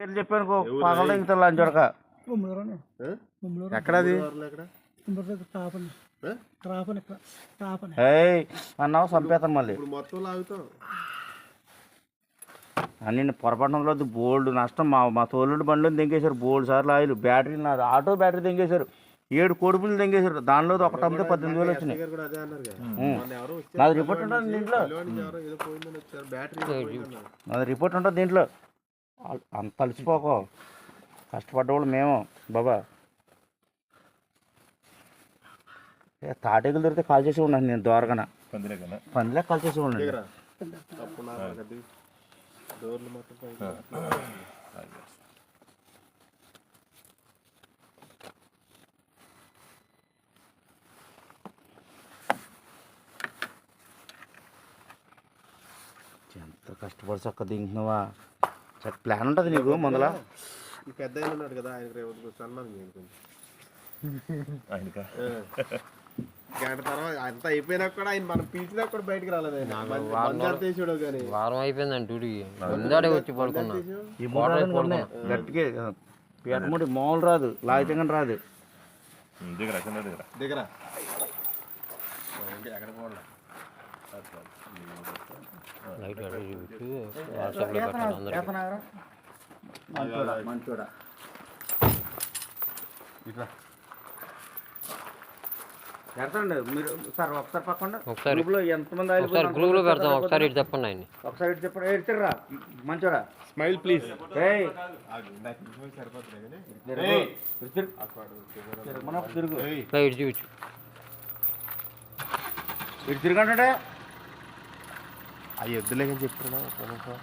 పేరు చెప్పాను పగల దిగుతా ఆ? బొమ్మలో ఎక్కడది? అన్నావు చంపేస్తాను మళ్ళీ. ఇప్పుడు మొత్తం లాగుతాం అన్ని పొరపడడంలో బోల్డ్ నష్టం. మా మా తోలుడు బండ్లు దింగేశారు బోల్డ్ సార్లు ఆయిల్. బ్యాటరీ నాది ఆటో బ్యాటరీ దింగేశారు ఏడు కోడుపులు దింగేశారు దానిలో ఒకటి అమ్మితే పద్దెనిమిది వేలు వచ్చినాయి. నాది రిపోర్ట్ ఉంటుంది దీంట్లో. నాది రిపోర్ట్ ఉంటుంది దీంట్లో. అంత అలసిపోకో. కష్టపడ్డవాళ్ళు మేము. బాబా. ఏ తాటేకులు దొరికితే కాల్ చేసి ఉన్నాను నేను దోరగన పందిలే కాల్ చేసి ఉన్నాను. ఎంత కష్టపడి చక్క దింటున్నావా చక్క ప్లాన్ ఉంటుంది నీకు ముందల? ఈ పెద్ద ఆయన ఉన్నాడు కదా ఆయనకి రేపు సన్మానం చేయండి కొంచెం. ఆయనక? ఆ. గంట తర్వాత అంతా అయిపోయినా కూడా ఆయన మనం పిలిచినా కూడా బయటికి రాలేదు ఆయన. తీసాడు కానీ. వారం అయిపోయిందండి డ్యూటీకి. వచ్చి పడుకున్నా. ఈ మూడు పీటముడి మామూలు రాదు లాగితంగా రాదు. దిగరా కింద దిగరా దిగరా లైట్ చూపించి వాట్సాప్లో పెట్టండి అందరికి ఇట్లా పెడతాండి మీరు సార్ ఒకసారి పక్కన ఒకసారి గ్రూప్లో ఎంతమంది ఒకసారి గ్రూప్లో పెడతాం ఒకసారి ఇటు చెప్పండి ఒకసారి ఇటు చెప్పండి ఎడితరా మంచోడా స్మైల్ ప్లీజ్ సరిపోతుంది. ఇటు తిరుగు. ఇటు తిరగంటే అవి వద్దులే కానీ నిమిషం.